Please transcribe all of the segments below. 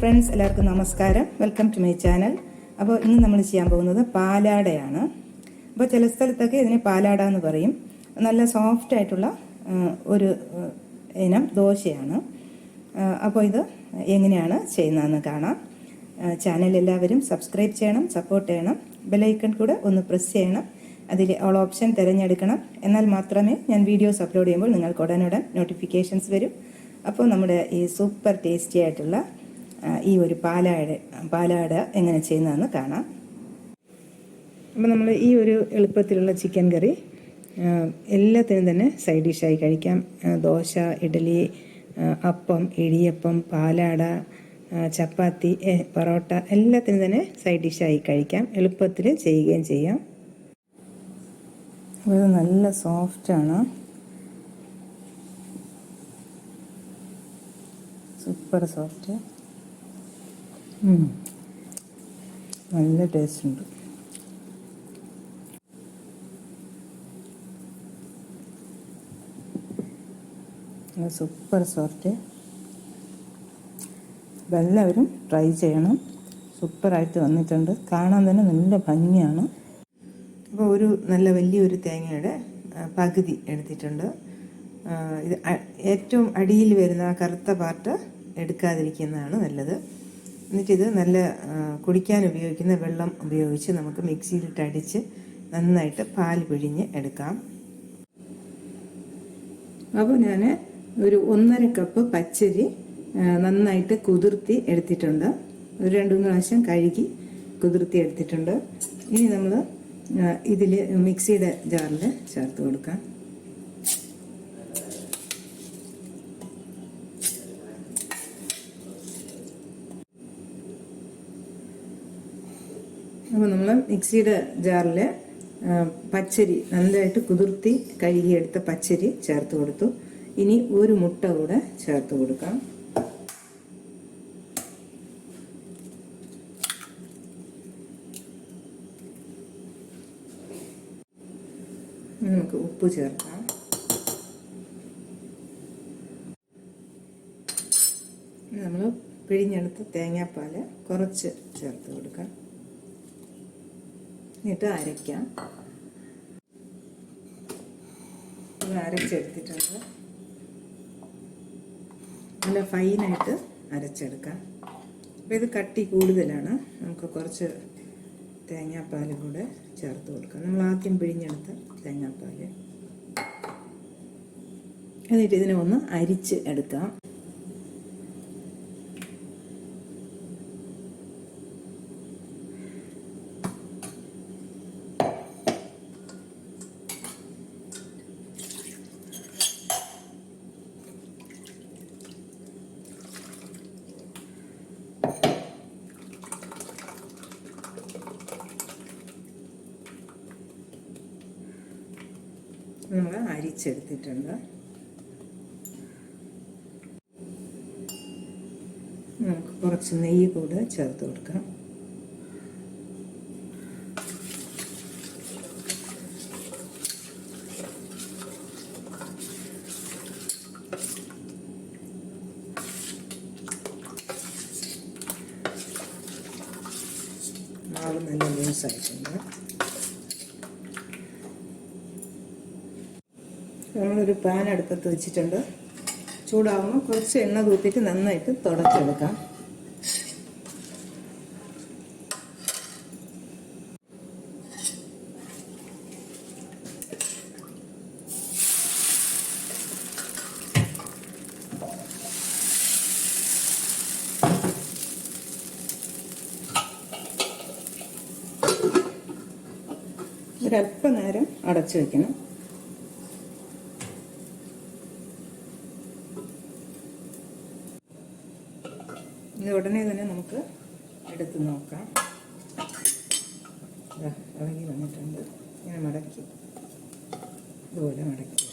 Friends എല്ലാവർക്കും നമസ്കാരം. Welcome to my channel അപ്പോൾ ഇന്ന് നമ്മൾ ചെയ്യാൻ പോകുന്നത് പാലാടയാണ്. അപ്പോൾ ചില സ്ഥലത്തൊക്കെ ഇതിനെ പാലാട എന്ന് പറയും. നല്ല സോഫ്റ്റ് ആയിട്ടുള്ള ഒരു ഇനം ദോശയാണ്. അപ്പോൾ ഇത് എങ്ങനെയാണ് ചെയ്യുന്നതെന്ന് കാണാം. ചാനൽ എല്ലാവരും സബ്സ്ക്രൈബ് ചെയ്യണം സപ്പോർട്ട് ചെയ്യണം. ബെലൈക്കൺ കൂടെ ഒന്ന് പ്രസ് ചെയ്യണം. അതിൽ ഓൾ ഓപ്ഷൻ തിരഞ്ഞെടുക്കണം. എന്നാൽ മാത്രമേ ഞാൻ വീഡിയോസ് അപ്ലോഡ് ചെയ്യുമ്പോൾ നിങ്ങൾക്ക് ഉടനുടൻ നോട്ടിഫിക്കേഷൻസ് വരും. അപ്പോൾ നമ്മുടെ ഈ സൂപ്പർ ടേസ്റ്റി ആയിട്ടുള്ള ഈ ഒരു പാലാട് പാലാട് എങ്ങനെ ചെയ്യുന്നതെന്ന് കാണാം. അപ്പോൾ നമ്മൾ ഈ ഒരു എളുപ്പത്തിലുള്ള ചിക്കൻ കറി എല്ലാത്തിനും തന്നെ സൈഡ് ഡിഷായി കഴിക്കാം. ദോശ ഇഡലി അപ്പം ഇടിയപ്പം പാലാട ചപ്പാത്തി പൊറോട്ട എല്ലാത്തിനും തന്നെ സൈഡ് ഡിഷായി കഴിക്കാം. എളുപ്പത്തിൽ ചെയ്യുകയും ചെയ്യാം. അത് നല്ല സോഫ്റ്റാണ് സൂപ്പർ സോഫ്റ്റ് നല്ല ടേസ്റ്റ് ഉണ്ട്. സൂപ്പർ സോഫ്റ്റ് എല്ലാവരും ട്രൈ ചെയ്യണം. സൂപ്പറായിട്ട് വന്നിട്ടുണ്ട്. കാണാൻ തന്നെ നല്ല ഭംഗിയാണ്. അപ്പോൾ ഒരു നല്ല വലിയൊരു തേങ്ങയുടെ പകുതി എടുത്തിട്ടുണ്ട്. ഇത് ഏറ്റവും അടിയിൽ വരുന്ന കറുത്ത പാർട്ട് എടുക്കാതിരിക്കുന്നതാണ് നല്ലത്. എന്നിട്ടിത് നല്ല കുടിക്കാൻ ഉപയോഗിക്കുന്ന വെള്ളം ഉപയോഗിച്ച് നമുക്ക് മിക്സിയിലിട്ട് അടിച്ച് നന്നായിട്ട് പാൽ പിഴിഞ്ഞ് എടുക്കാം. അപ്പോൾ ഞാൻ ഒരു ഒന്നര കപ്പ് പച്ചരി നന്നായിട്ട് കുതിർത്തി എടുത്തിട്ടുണ്ട്. ഒരു രണ്ട് മൂന്ന് പ്രാവശ്യം കഴുകി കുതിർത്തി എടുത്തിട്ടുണ്ട്. ഇനി നമ്മൾ ഇതിൽ മിക്സിയുടെ ജാറിൽ ചേർത്ത് കൊടുക്കാം. അപ്പോൾ നമ്മൾ മിക്സിയുടെ ജാറിൽ പച്ചരി നല്ലതായിട്ട് കുതിർത്തി കഴുകിയെടുത്ത പച്ചരി ചേർത്ത് കൊടുത്തു. ഇനി ഒരു മുട്ട കൂടെ ചേർത്ത് കൊടുക്കാം. നമുക്ക് ഉപ്പ് ചേർക്കാം. നമ്മൾ പിഴിഞ്ഞെടുത്ത തേങ്ങാപ്പാൽ കുറച്ച് ചേർത്ത് കൊടുക്കാം. എന്നിട്ട് അരയ്ക്കാം. അരച്ചെടുത്തിട്ടുണ്ട്. നല്ല ഫൈനായിട്ട് അരച്ചെടുക്കാം. അപ്പോൾ ഇത് കട്ടി കൂടുതലാണ്. നമുക്ക് കുറച്ച് തേങ്ങാപ്പാൽ കൂടെ ചേർത്ത് കൊടുക്കാം. നമ്മൾ ആദ്യം പിഴിഞ്ഞെടുത്ത തേങ്ങാപ്പാൽ എന്നിട്ട് ഇതിനെ ഒന്ന് അരിച്ച് എടുക്കാം. നമ്മൾ അരിച്ചെടുത്തിട്ടുണ്ട്. നമുക്ക് കുറച്ച് നെയ്യ് കൂടെ ചേർത്ത് കൊടുക്കാം. മാവ് നല്ല ലൂസായിട്ടുണ്ട്. നമ്മളൊരു പാൻ അടുപ്പത്ത് വെച്ചിട്ടുണ്ട്. ചൂടാകുമ്പോൾ കുറച്ച് എണ്ണ തൂത്തിട്ട് നന്നായിട്ട് തുടച്ചെടുക്കാം. ഒരല്പനേരം അടച്ചു വെക്കണം. ഇത് ഉടനെ തന്നെ നമുക്ക് എടുത്ത് നോക്കാം. ഇളകി വന്നിട്ടുണ്ട്. ഇങ്ങനെ മടക്കി ഇതുപോലെ മടക്കി.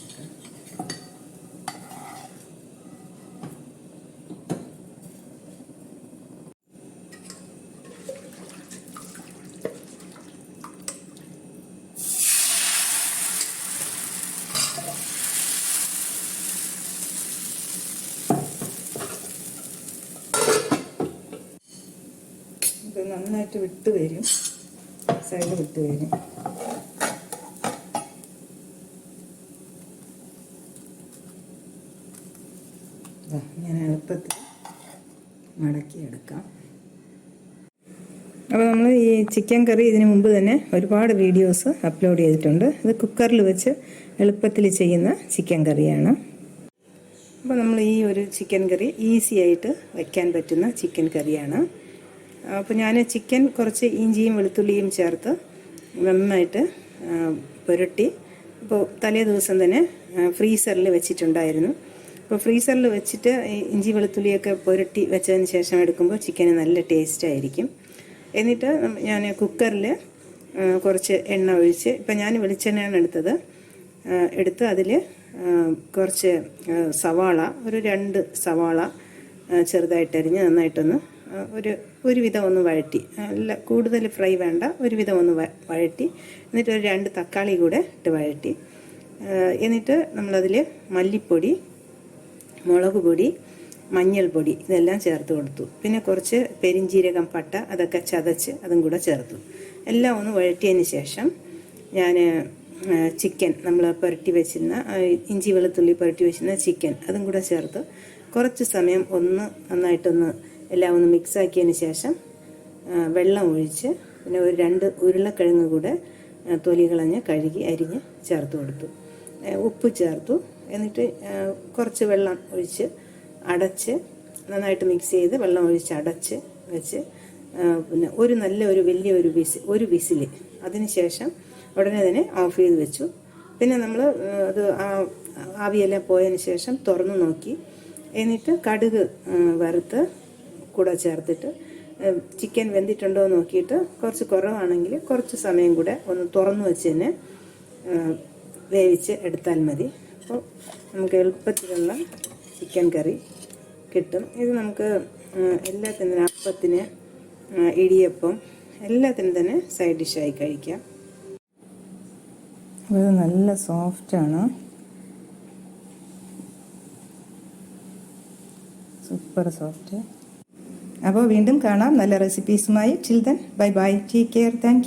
നന്നായിട്ട് വിട്ട് വരും. സൈഡ് വിട്ട് വരും. ഇങ്ങനെ എളുപ്പത്തിൽ മടക്കിയെടുക്കാം അപ്പോൾ നമ്മൾ ഈ ചിക്കൻ കറി ഇതിനു മുമ്പ് തന്നെ ഒരുപാട് വീഡിയോസ് അപ്ലോഡ് ചെയ്തിട്ടുണ്ട്. ഇത് കുക്കറിൽ വെച്ച് എളുപ്പത്തിൽ ചെയ്യുന്ന ചിക്കൻ കറിയാണ്. അപ്പോൾ നമ്മൾ ഈ ഒരു ചിക്കൻ കറി ഈസി ആയിട്ട് വയ്ക്കാൻ പറ്റുന്ന ചിക്കൻ കറിയാണ്. അപ്പോൾ ഞാൻ ചിക്കൻ കുറച്ച് ഇഞ്ചിയും വെളുത്തുള്ളിയും ചേർത്ത് നന്നായിട്ട് പുരട്ടി. ഇപ്പോൾ തലേ ദിവസം തന്നെ ഫ്രീസറിൽ വെച്ചിട്ടുണ്ടായിരുന്നു. അപ്പോൾ ഫ്രീസറിൽ വെച്ചിട്ട് ഇഞ്ചി വെളുത്തുള്ളിയൊക്കെ പുരട്ടി വെച്ചതിന് ശേഷം എടുക്കുമ്പോൾ ചിക്കന് നല്ല ടേസ്റ്റ് ആയിരിക്കും. എന്നിട്ട് ഞാൻ കുക്കറിൽ കുറച്ച് എണ്ണ ഒഴിച്ച് ഇപ്പം ഞാൻ വെളിച്ചെണ്ണയാണ് എടുത്തത്. എടുത്ത് അതിൽ കുറച്ച് സവാള ഒരു രണ്ട് സവാള ചെറുതായിട്ട് ചെറുതായിട്ടരിഞ്ഞ് നന്നായിട്ടൊന്ന് ഒരു ഒരുവിധം ഒന്ന് വഴറ്റി. അല്ല കൂടുതൽ ഫ്രൈ വേണ്ട ഒരുവിധം ഒന്ന് വഴറ്റി. എന്നിട്ട് ഒരു രണ്ട് തക്കാളി കൂടെ ഇട്ട് വഴറ്റി. എന്നിട്ട് നമ്മളതിൽ മല്ലിപ്പൊടി മുളക് പൊടി മഞ്ഞൾപ്പൊടി ഇതെല്ലാം ചേർത്ത് കൊടുത്തു. പിന്നെ കുറച്ച് പെരിഞ്ജീരകം പട്ട അതൊക്കെ ചതച്ച് അതും കൂടെ ചേർത്തു. എല്ലാം ഒന്ന് വഴറ്റിയതിന് ശേഷം ഞാൻ ചിക്കൻ നമ്മൾ പുരട്ടി വെച്ചിരുന്ന ഇഞ്ചി വെളുത്തുള്ളി പുരട്ടി വെച്ചിരുന്ന ചിക്കൻ അതും കൂടെ ചേർത്ത് കുറച്ച് സമയം ഒന്ന് നന്നായിട്ടൊന്ന് എല്ലാം ഒന്ന് മിക്സ് ആക്കിയതിന് ശേഷം വെള്ളം ഒഴിച്ച് പിന്നെ ഒരു രണ്ട് ഉരുളക്കിഴങ്ങ് കൂടെ തൊലി കളഞ്ഞ് കഴുകി അരിഞ്ഞ് ചേർത്ത് കൊടുത്തു. ഉപ്പ് ചേർത്തു. എന്നിട്ട് കുറച്ച് വെള്ളം ഒഴിച്ച് അടച്ച് നന്നായിട്ട് മിക്സ് ചെയ്ത് വെള്ളം ഒഴിച്ച് അടച്ച് വെച്ച് പിന്നെ ഒരു നല്ല ഒരു വലിയ ഒരു വിസിൽ ഒരു വിസിൽ അതിന് ശേഷം ഉടനെ തന്നെ ഓഫ് ചെയ്ത് വെച്ചു. പിന്നെ നമ്മൾ അത് ആവിയെല്ലാം പോയതിന് ശേഷം തുറന്നു നോക്കി. എന്നിട്ട് കടുക് വറുത്ത് കൂടെ ചേർത്തിട്ട് ചിക്കൻ വെന്തിട്ടുണ്ടോ എന്ന് നോക്കിയിട്ട് കുറച്ച് കുറവാണെങ്കിൽ കുറച്ച് സമയം കൂടെ ഒന്ന് തുറന്നു വെച്ച് തന്നെ വേവിച്ച് എടുത്താൽ മതി. അപ്പോൾ നമുക്ക് എളുപ്പത്തിലുള്ള ചിക്കൻ കറി കിട്ടും. ഇത് നമുക്ക് എല്ലാത്തിനും അപ്പത്തിന് ഇടിയപ്പം എല്ലാത്തിനും തന്നെ സൈഡ് ഡിഷായി കഴിക്കാം. ഇത് നല്ല സോഫ്റ്റാണ് സൂപ്പർ സോഫ്റ്റ് അപ്പോൾ വീണ്ടും കാണാം. നല്ല റെസിപ്പീസുമായി children bye bye take care thank